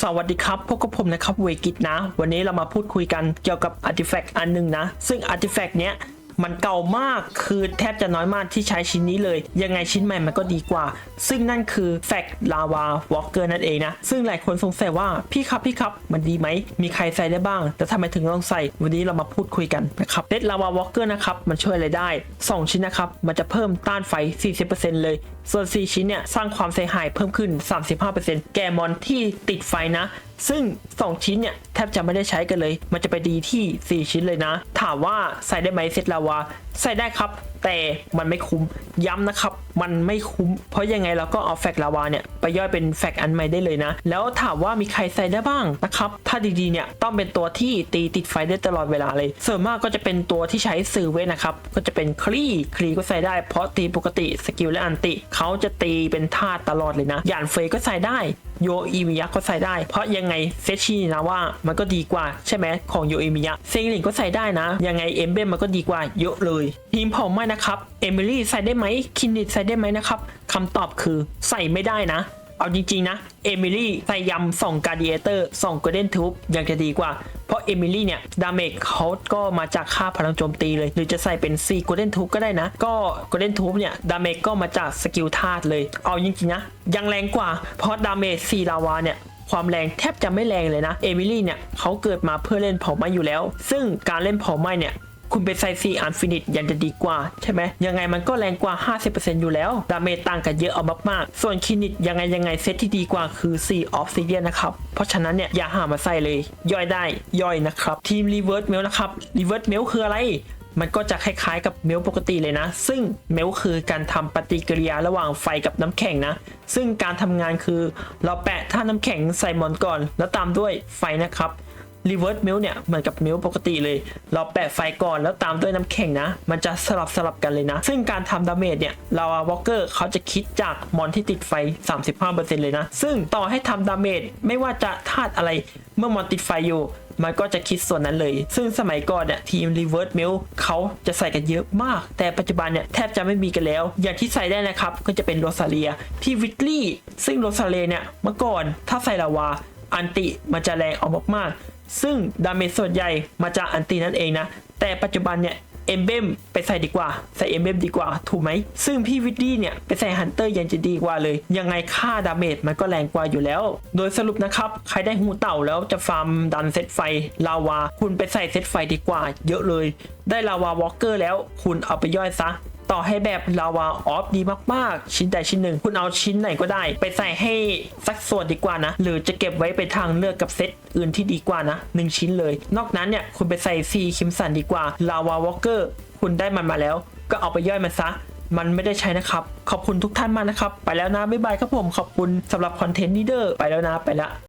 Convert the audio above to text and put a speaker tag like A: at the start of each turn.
A: สวัสดีครับ พบกกับผมนะครับเวกิตนะ วันนี้เรามาพูดคุยกันเกี่ยวกับอาร์ติแฟกต์อันหนึ่งนะ ซึ่งอาร์ติแฟกต์เนี้ย มันเก่ามากคือแทบจะน้อยมากที่ใช้ชิ้นนี้เลย ยังไงชิ้นใหม่มันก็ดีกว่า ซึ่งนั่นคือแฟกลาวาวอล์กเกอร์นั่นเองนะ ซึ่งหลายคนสงสัยว่าพี่ครับพี่ครับมันดีไหม มีใครใส่ได้บ้าง แต่ทำไมถึงต้องใส่ วันนี้เรามาพูดคุยกันนะครับเดดลาวาวอล์กเกอร์นะครับมันช่วยอะไรได้ 2 ชิ้นนะครับ มันจะเพิ่มต้านไฟ 40%เลย ส่วน 4 ชิ้นเนี่ยสร้างความเสียหายเพิ่มขึ้น 35%แกมอนที่ติดไฟนะซึ่ง 2 ชิ้นเนี่ยแทบจะไม่ได้ใช้กันเลย มันจะไปดีที่ 4 ชิ้นเลยนะ ถามว่าใส่ได้ไหมเซตลาวาใส่ได้ครับ แต่มันไม่คุ้มย้ำนะครับ มันไม่คุ้ม เพราะยังไงเราก็เอาแฟกลาวาเนี่ยไปย่อยเป็นแฟกอันใหม่ได้เลยนะ แล้วถามว่ามีใครใส่ได้บ้างนะครับ ถ้าดีๆเนี่ยต้องเป็นตัวที่ตีติดไฟได้ตลอดเวลาเลย ส่วนมากก็จะเป็นตัวที่ใช้สื่อเวทนะครับ ก็จะเป็นคลีคลีก็ใส่ได้ เพราะตีปกติสกิลและอันติเขาจะตีเป็นธาตุตลอดเลยนะ หยานเฟยก็ใส่ได้ โยอิมิยะก็ใส่ได้ เพราะยังไงเซชินะว่ามันก็ดีกว่าใช่ไหมของโยอิมิยะเซงลิงก็ใส่ได้นะ ยังไงเอมเบมมันก็ดีกว่าเยอะเลย ทีมผมไม่นะครับเอมิลี่ใส่ได้ไหมคินนิดใส่ได้ไหมนะครับคำตอบคือใส่ไม่ได้นะ เอาจริงๆนะเอมิลี่ใส่ยำส่องการ์ดิเอเตอร์ส่องก o เด้นทูบยังจะดีกว่า เพราะเอมิลี่เนี่ยดาเมจเขาก็มาจากค่าพลังโจมตีเลย หรือจะใส่เป็น4 Golden Tube ก็ได้นะ ก็ Golden Tube เนี่ยดาเมจก็มาจากสกิลธาตุเลย เอาจริงๆนะ ยังแรงกว่า เพราะดาเมจ4ลาวาเนี่ยความแรงแทบจะไม่แรงเลยนะ เอมิลี่เนี่ยเขาเกิดมาเพื่อเล่นเผาไหม้อยู่แล้ว ซึ่งการเล่นเผาไหม้เนี่ย คุณไปใส่ซีอันฟินิตยังจะดีกว่า ใช่ไหมยังไงมันก็แรงกว่า 50%อยู่แล้ว ดาเมจต่างกันเยอะเอามากๆ ส่วนคินิตยังไงยังไงเซตที่ดีกว่าคือซีออฟซิเดียนนะครับ เพราะฉะนั้นเนี่ยอย่าหามาใส่เลย ย่อยได้ย่อยนะครับทีมรีเวิร์สเมลนะครับรีเวิร์สเมลคืออะไรมันก็จะคล้ายๆกับเมลปกติเลยนะ ซึ่งเมลคือการทำปฏิกิริยาระหว่างไฟกับน้ำแข็งนะ ซึ่งการทำงานคือ เราแปะท่าน้ำแข็งใส่มอนก่อน แล้วตามด้วยไฟนะครับ รีเวิร์สเมลเนี่ยเหมือนกับเมลปกติเลย เราแปะไฟก่อนแล้วตามด้วยน้ำแข็งนะ มันจะสลับสลับกันเลยนะ ซึ่งการทำดาเมจเนี่ยลาวาวอลเกอร์เขาจะคิดจากมอนที่ติดไฟ 35%เลยนะ ซึ่งต่อให้ทำดาเมจไม่ว่าจะธาตุอะไรเมื่อมอนติดไฟอยู่มันก็จะคิดส่วนนั้นเลย ซึ่งสมัยก่อนเนี่ยทีม Reverse m i l เขาจะใส่กันเยอะมาก แต่ปัจจุบันเนี่ยแทบจะไม่มีกันแล้ว อย่างที่ใส่ได้นะครับ ก็จะเป็นโรซาเลีย พี่วิตลี่ ซึ่งโรซาเลียเนี่ยเมื่อก่อนถ้าใส่ลาวา อันติมันจะแรงออกมากๆ ซึ่งดาเมจส่วนใหญ่มาจากอันตินั่นเองนะ แต่ปัจจุบันเนี่ยเอมเบมไปใส่ดีกว่า ใส่เอมเบมดีกว่า ถูกไหม ซึ่งพี่วิดดี้เนี่ย ไปใส่ฮันเตอร์ยังจะดีกว่าเลย ยังไงค่าดาเมจมันก็แรงกว่าอยู่แล้ว โดยสรุปนะครับ ใครได้หูเต่าแล้วจะฟาร์มดันเซตไฟ ลาวา คุณไปใส่เซตไฟดีกว่า เยอะเลย ได้ลาวาวอลเกอร์แล้ว คุณเอาไปย่อยซะ ต่อให้แบบลาวาออฟดีมากๆ ชิ้นใดชิ้นหนึ่ง คุณเอาชิ้นไหนก็ได้ ไปใส่ให้สักส่วนดีกว่านะ หรือจะเก็บไว้เป็นทางเลือกกับเซตอื่นที่ดีกว่านะหนึ่งชิ้นเลย นอกนั้นเนี่ยคุณไปใส่ซีคิมสันดีกว่าลาวาวอลเกอร์คุณได้มันมาแล้ว ก็เอาไปย่อยมันซะมันไม่ได้ใช้นะครับ ขอบคุณทุกท่านมากนะครับ ไปแล้วนะ บ๊ายบายครับผม ขอบคุณสำหรับคอนเทนต์นี้เด้อไปแล้วนะ ไปละ